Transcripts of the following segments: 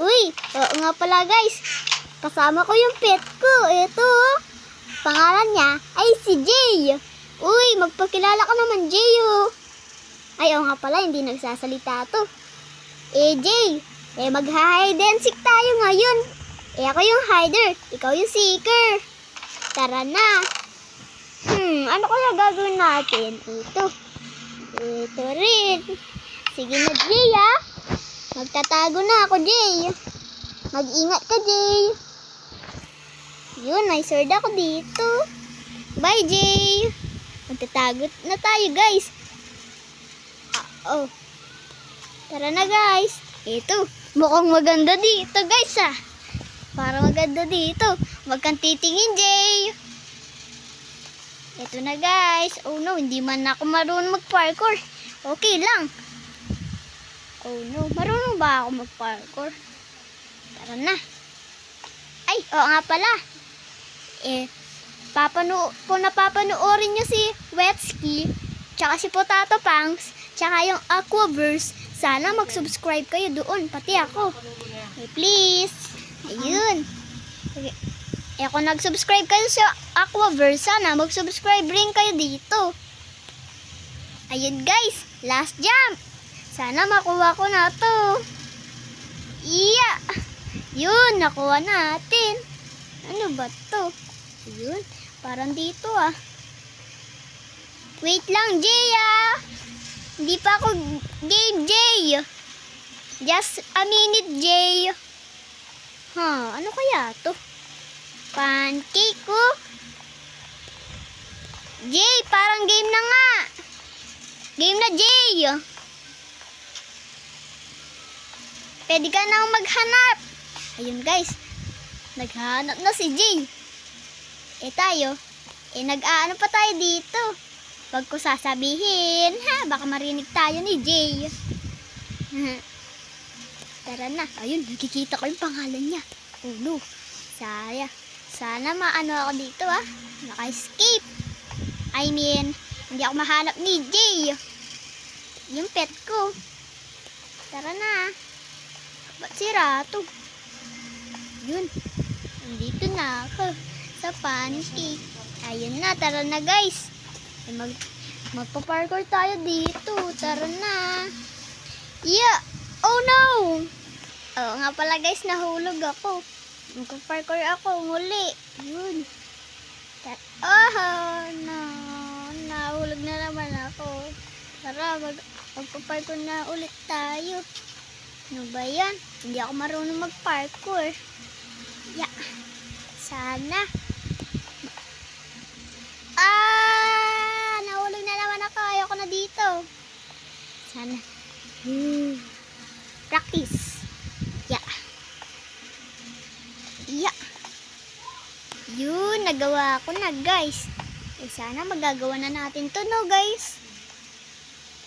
Uy, oo nga pala guys. Kasama ko yung pet ko. Ito. oh. Pangalan niya ay si Jay. Uy, magpakilala ka naman Jay oh. Ay, oo nga pala, hindi nagsasalita to. Eh, Jay, eh mag-hide and seek tayo ngayon. Eh, ako yung hider, ikaw yung seeker. Tara na. Hmm, ano kaya gagawin natin? Ito. Ito rin. Sige na, Jay, ah. Magtatago na ako, Jay. Mag-ingat ka, Jay. Yun, may sword ako dito. Bye, Jay. Magtatago na tayo, guys. Ah, oh. Tara na, guys. Ito, mukhang maganda dito, guys, ah. Para maganda dito. Huwag kang titingin, Jay. Ito na, guys. Oh, no, hindi man ako marunong mag-parkour. Okay lang. Oh no, marunong ba ako mag-parkour? Tara na. Ay, oo nga pala. Eh, papanu kung napapanoorin nyo si Wetski, tsaka si Potato Pangs, tsaka yung Aquaverse, sana mag-subscribe kayo doon, pati ako. Eh, please. Ayun. Okay. Eh, kung nag-subscribe kayo sa Aquaverse, sana mag-subscribe rin kayo dito. Ayun guys, last jump. Sana makuha ko na to. Iya! Yun, nakuha natin. Ano ba to? Yun, parang dito ah. Wait lang, Jay ah! Hindi pa ako game, Jay. Just a minute, Jay. Huh, ano kaya to? Pancake ko? Jay, parang game na nga. Game na, Jay. Pwede ka na maghanap. Ayun guys, naghanap na si Jay. Eh tayo, eh nag-aano pa tayo dito. Wag ko sasabihin, ha, baka marinig tayo ni Jay. Tara na. Ayun, nakikita ko yung pangalan niya. Oh saya. Sana maano ako dito ah. Naka-escape. I mean, hindi ako mahanap ni Jay. Yung pet ko. Tara na. Ba't sira to? Yun. Nandito na ako. Sa pancake. Ayun na. Tara na guys. Mag, magpa-parkour tayo dito. Tara na. Yeah. Oh no. Oo nga pala guys. Nahulog ako. Magpa-parkour ako. Muli. Yun. Oh no. Nahulog na naman ako. Tara. Mag, magpa-parkour na ulit tayo. Ano ba yan? Hindi ako marunong mag-parkour. Ya. Sana. Ah! Nahulog na naman ako. Ayoko na dito. Sana. Hmm. Practice. Ya. Ya. Yun, nagawa ko na guys. Eh, sana magagawa na natin to no guys.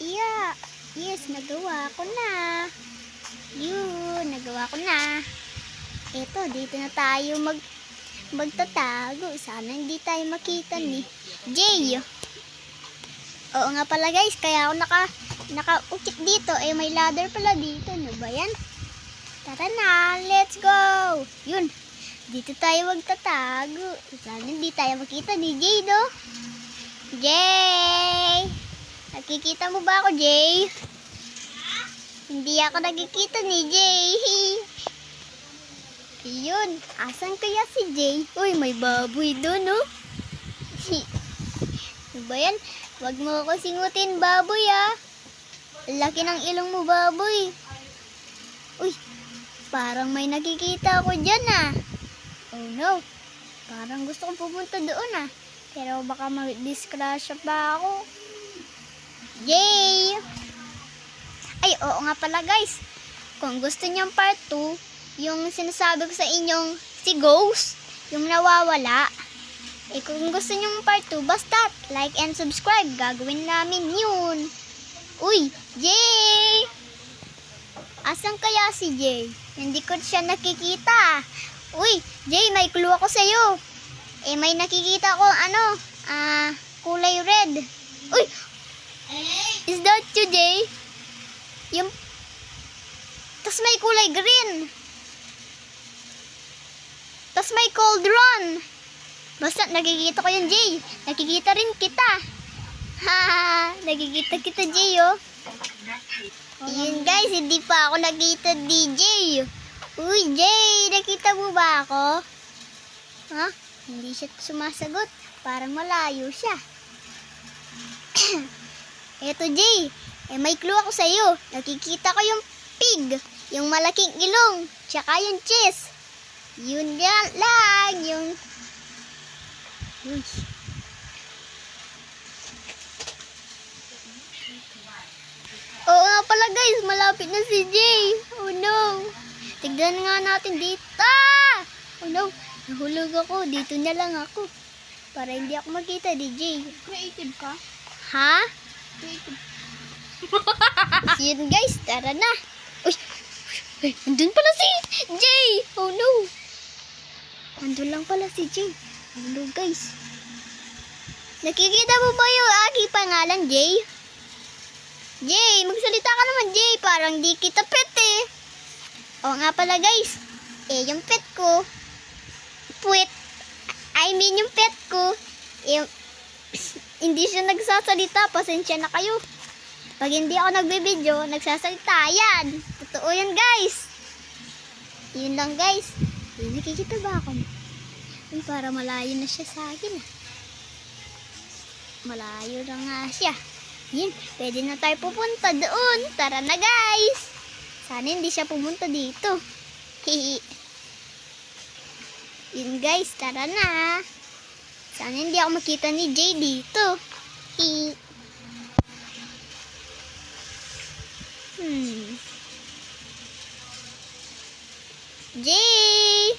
Yeah. Yes, nagawa ko na. Yun, nagawa ko na. Eto, dito na tayo mag magtatago. Sana hindi tayo makita ni Jay. Oo nga pala guys, kaya ako naka nakaukit dito. Eh, may ladder pala dito. Ano ba yan? Tara na, let's go! Yun, dito tayo magtatago. Sana hindi tayo makita ni Jay, no? Jay! Nakikita mo ba ako, Jay? Hindi ako nakikita ni Jay. Yun, asan kaya si Jay? Uy, may baboy doon, no? ano ba yan? Huwag mo ako singutin, baboy, ah. Laki ng ilong mo, baboy. Uy, parang may nakikita ako dyan, ah. Oh, no. Parang gusto kong pumunta doon, ah. Pero baka ma-discrash pa ako. Jay! Ay, oo nga pala guys. Kung gusto niyong part 2, yung sinasabi ko sa inyong si Ghost, yung nawawala. Eh, kung gusto niyong part 2, basta like and subscribe. Gagawin namin yun. Uy, Jay! Asan kaya si Jay? Hindi ko siya nakikita. Uy, Jay, may clue ako sa'yo. Eh, may nakikita ko, ano, ah, kulay red. Uy, is that you, Jay? Yung, tas may green. Where's my cauldron? Basta nakikita ko yan, Jay. Nakikita rin kita. Ha, nakikita kita, Jay, oh. Yun guys, hindi pa ako nakita DJ. Uy, Jay, nakita mo ba ako? Ha? Hindi siya sumasagot. Parang malayo siya. Eto, Jay. Eh, may clue ako sa'yo. Nakikita ko yung pig. Yung malaking ilong. Tsaka yung cheese. Yun yan lang. Yung... Uy. Oo nga pala guys, malapit na si Jay. Oh no. Tignan nga natin dito. Oh no, nahulog ako. Dito na lang ako. Para hindi ako makita ni Jay. Creative ka? Ha? Creative. Yun guys, tara na. Uy, Uy, andun pala si Jay. Oh no. Andun lang pala si Jay. Oh no guys. Nakikita mo ba yung aking pangalan, Jay? Jay, magsalita ka naman, Jay. Parang di kita pet eh. Oo nga pala guys. Eh, yung pet ko, puwet, I mean yung pet ko, eh, hindi siya nagsasalita. Pasensya na kayo. Pag hindi ako nagbibideo, nagsasalita yan. Totoo yan, guys. Yun lang, guys. Uy, nakikita ba ako? Uy, para malayo na siya sa akin. ah. Malayo na nga siya. Yun, pwede na tayo pupunta doon. Tara na, guys. Sana hindi siya pumunta dito. Hihi. Yun, guys. Tara na. Sana hindi ako makita ni Jay dito. Hihi. Hmm. Jay!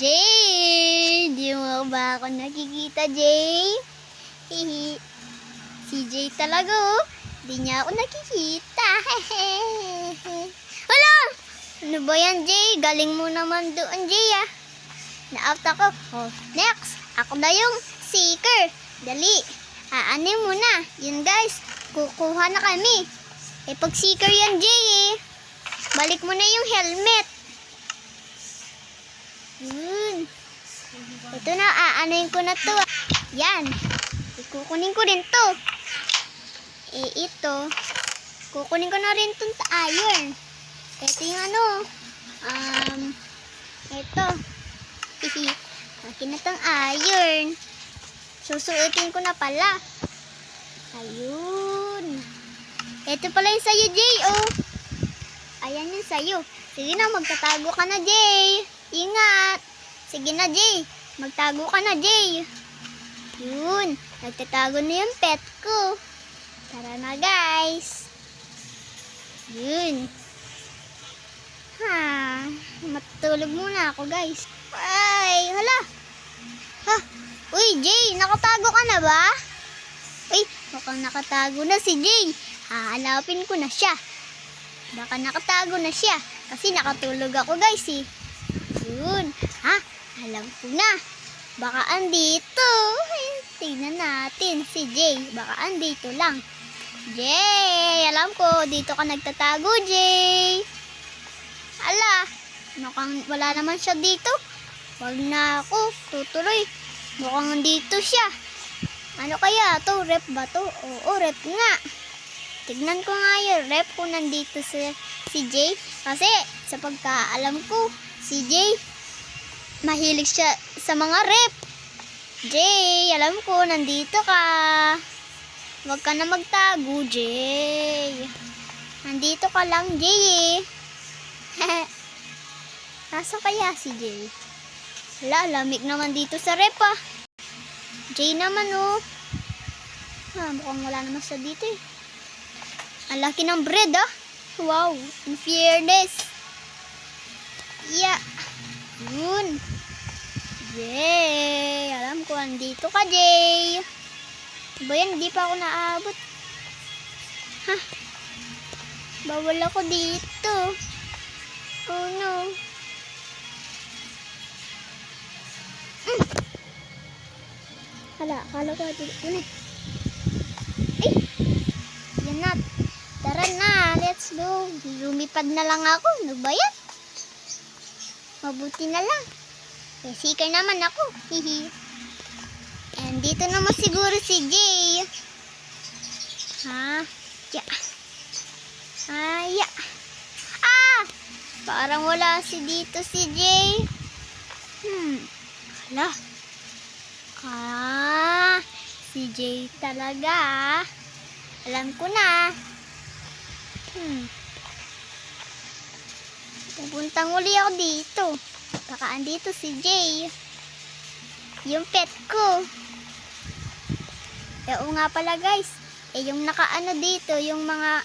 Jay! Di mo ba ako nakikita, Jay? Hihi. Si Jay talaga, oh. Di niya ako nakikita. Hala! Ano ba yan, Jay? Galing mo naman doon, Jay, ah. Na-out ako. Oh, next. Ako na yung seeker. Dali. Aanin mo na. Yun, guys. Kukuha na kami. Eh, pag seeker yan, Jay, eh. Balik mo na yung helmet. Yun. Ito na, aanoin ko na to. Yan. Ikukunin ko rin to. Eh, ito. Kukunin ko na rin itong iron. Ito yung ano. Um, ito. Akin na tong iron. Susuotin ko na pala. Ayun. Ito pala yung sa'yo, Jay, oh. Ayan yung sa'yo. Sige na, magtatago ka na, Jay. Ingat. Sige na, Jay. Magtago ka na, Jay. Yun. Nagtatago na yung pet ko. Tara na, guys. Yun. Ha. Matulog muna ako, guys. Ay, hala. Ha. Uy, Jay, nakatago ka na ba? Uy, mukhang nakatago na si Jay. Hahanapin ko na siya. Baka nakatago na siya. Kasi nakatulog ako guys eh. Yun. Ha? Alam ko na. Baka andito. Ay, tignan natin si Jay. Baka andito lang. Jay! Alam ko, dito ka nagtatago, Jay. Ala, mukhang wala naman siya dito. Wag na ako. Tutuloy. Mukhang dito siya. Ano kaya to? Rep ba to? Oo, rep nga. Tignan ko nga yung rep kung nandito si, si Jay. Kasi sa pagkaalam ko, si Jay, mahilig siya sa mga rep. Jay, alam ko, nandito ka. Huwag ka na magtago, Jay. Nandito ka lang, Jay eh. Nasa kaya si Jay? Wala, lamig naman dito sa rep ah. Jay naman oh. Ah, mukhang wala naman siya dito eh. Ang laki ng bread ah. Wow, in fairness. Yeah. Yun. Jay. Alam ko, andito ka, Jay. Ba yan, hindi pa ako naabot. Ha? Bawal ako dito. Oh no. Mm. Hala, akala ko dito. Ay! Yan na. Go. Lumipad na lang ako. Ano ba yan? Mabuti na lang. Eh, seeker naman ako. Hihi. And dito naman siguro si Jay. Ha? Ya. Ah. Ah! Parang wala si dito si Jay. Hmm. Hala. Ah, si Jay talaga. Alam ko na. Hmm. Pupuntang uli ako dito. Baka andito si Jay. Yung pet ko. Eh, oo nga pala guys. Eh, yung nakaano dito, yung mga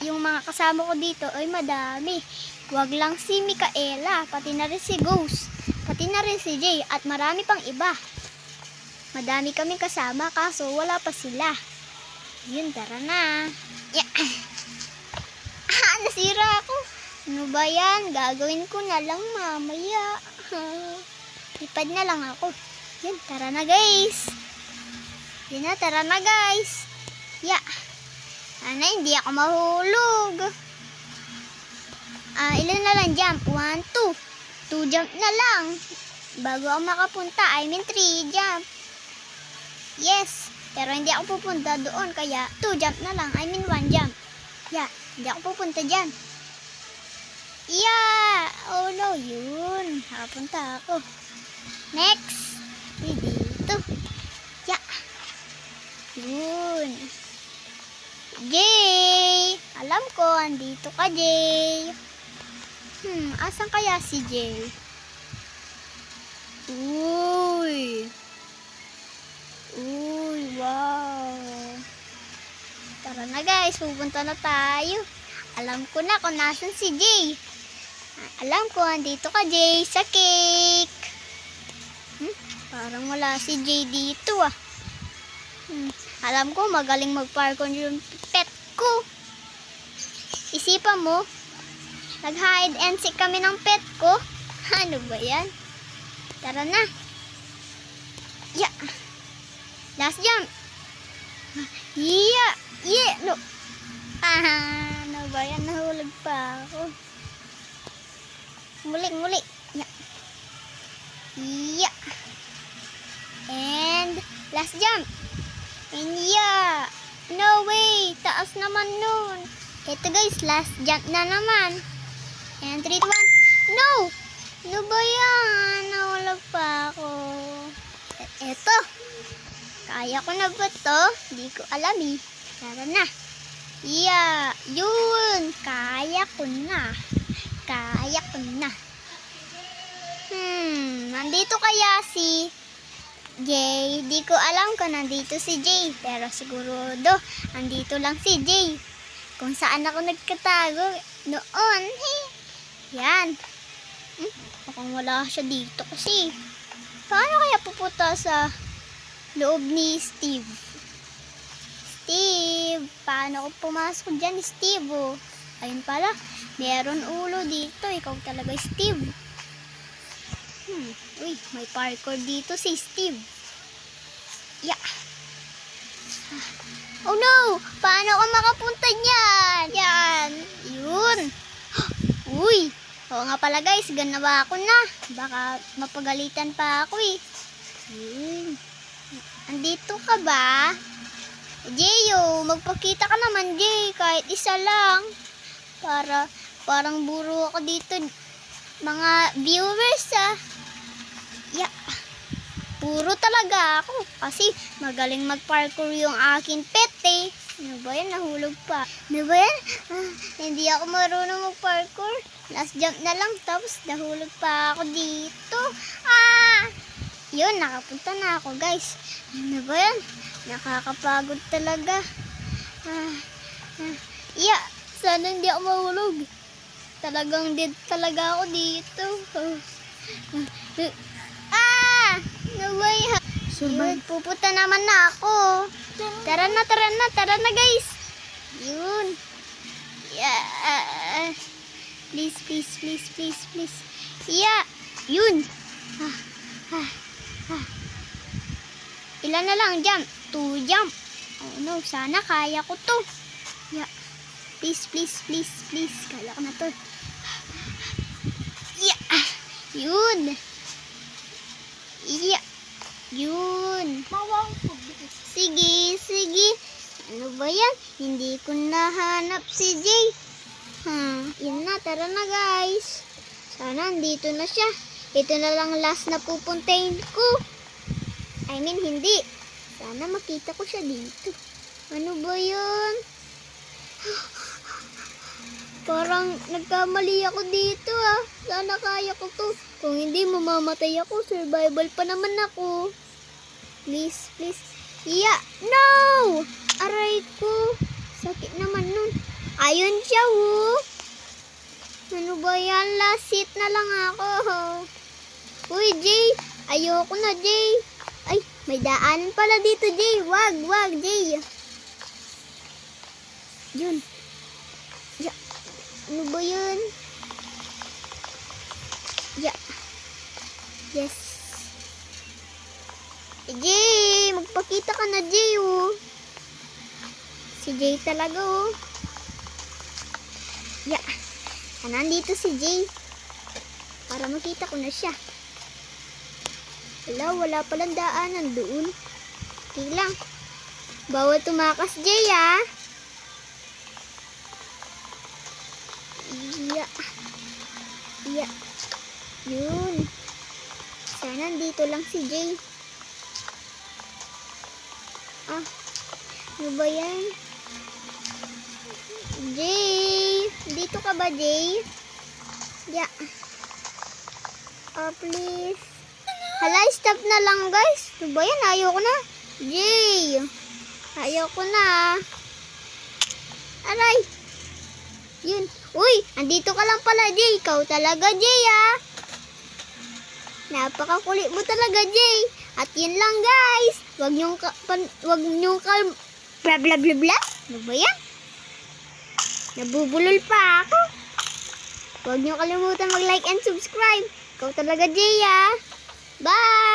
yung mga kasama ko dito ay madami. Huwag lang si Mikaela, pati na rin si Ghost, pati na rin si Jay, at marami pang iba. Madami kami kasama, kaso wala pa sila. Yun, tara na. Yeah. Nasira ako. Ano ba yan? Gagawin ko na lang mamaya. Lipad na lang ako. Yan, tara na guys. Yan na, tara na guys. Ya. Sana hindi ako mahulog. Ah, ilan na lang jump? One, two. Two jump na lang. Bago ako makapunta, I mean three jump. Yes. Pero hindi ako pupunta doon, kaya two jump na lang. I mean one jump. Yeah, hindi ako pupunta dyan. Yeah! Oh no, yun. Nakapunta ako. Next. Dito. Yeah. Yun. Jay! Alam ko, andito ka, Jay. Hmm, asan kaya si Jay? Uy! Uy, wow! Tara na guys, pupunta na tayo. Alam ko na kung nasan si Jay. Alam ko, andito ka, Jay, sa cake. Hmm, parang wala si Jay dito ah. Hmm, alam ko, magaling mag-parkour yung pet ko. Isipan mo, nag-hide and seek kami ng pet ko. Ano ba yan? Tara na. Yeah. Last jump. Yeah. Yeah. No. Ah, ano ba yan? Nahulog pa ako. Muli, muli. Yeah. Yeah. And last jump. And yeah. No way. Taas naman nun. Ito guys, last jump na naman. And 3, 2, 1. No! Ano ba yan? Nahulog pa ako. E- Eto. Kaya ko na ba to? Hindi ko alam eh. Tara na. Yeah. Yun. Kaya ko na. Kaya ko na. Hmm. Nandito kaya si Jay. Di ko alam kung nandito si Jay. Pero sigurado, andito lang si Jay. Kung saan ako nagkatago noon. Hey. Yan. Hmm? Mukhang wala siya dito kasi. Paano kaya pupunta sa loob ni Steve? Steve, paano ko pumasok dyan, Steve? Oh? Ayun pala, meron ulo dito. Ikaw talaga, Steve. Hmm, uy, may parkour dito si Steve. Yeah. Oh no! Paano ako makapunta niyan? Yan. Yun. Uy. Oo nga pala guys, ganawa ko na. Baka mapagalitan pa ako eh. Yun. Andito ka ba? Jeyo, magpakita ka naman, Jay. Kahit isa lang. Para, parang buro ako dito. Mga viewers ah. Yeah. Puro talaga ako. Kasi magaling mag-parkour yung aking pet eh. Ano ba yan? Nahulog pa. Ano ba yan? Ah, hindi ako marunong mag-parkour. Last jump na lang. Tapos nahulog pa ako dito. Ah! Yun, nakapunta na ako guys. Ano ba yan? Nakakapagod talaga. Ah, ah, yeah, sana hindi ako mahulog. Talagang dead talaga ako dito. Ah! No way! Yun, pupunta naman na ako. Tara na, tara na, tara na guys. Yun. Yeah. Please, please, please, please, please. Yeah. Yun. Ah, ah, ah. Ilan na lang jump? Two jump. Oh no, sana kaya ko to. Yeah. Please, please, please, please. Kaya ko na to. Yeah. Yun. Iya. Yun. Sige, sige. Ano ba yan? Hindi ko nahanap si Jay. Hmm, yun na. Tara na guys. Sana andito na siya. Ito na lang last na pupuntahin ko. I mean, hindi. Sana makita ko siya dito. Ano ba yun? Parang nagkamali ako dito ah. Sana kaya ko to. Kung hindi, mamamatay ako. Survival pa naman ako. Please, please. Yeah, no! Aray ko. Sakit naman nun. Ayun siya, oh. Ano ba yan? Last seat na lang ako. Uy, Jay. Ayoko na, Jay. Ay, may daan pala dito, Jay. Wag, wag, Jay. Yun. Ya. Ano ba yun? Ya. Yes. Jay, magpakita ka na, Jay, oh. Si Jay talaga, oh. Ya. Ah, nandito si Jay. Para makita ko na siya. Wala, wala palang daanan doon. Lang. Bawal tumakas, Jay, ah. Ya. Ya. Yun. Sana nandito lang si Jay. Ah, ano ba yan? Jay! Dito ka ba, Jay? Ya. Oh, please. Hala, stop na lang, guys. Ano ba yan? Ayoko na. Jay! Ayoko na. Aray! Yun. Uy, andito ka lang pala, Jay. Ikaw talaga, Jay, ah. Napakakulit mo talaga, Jay. At yun lang, guys. Wag niyong ka, pan, wag niyong kal... Bla bla bla bla. Ano ba yan? Nabubulol pa ako. Huwag niyo kalimutan mag-like and subscribe. Ikaw talaga, Jay, ah. Bye!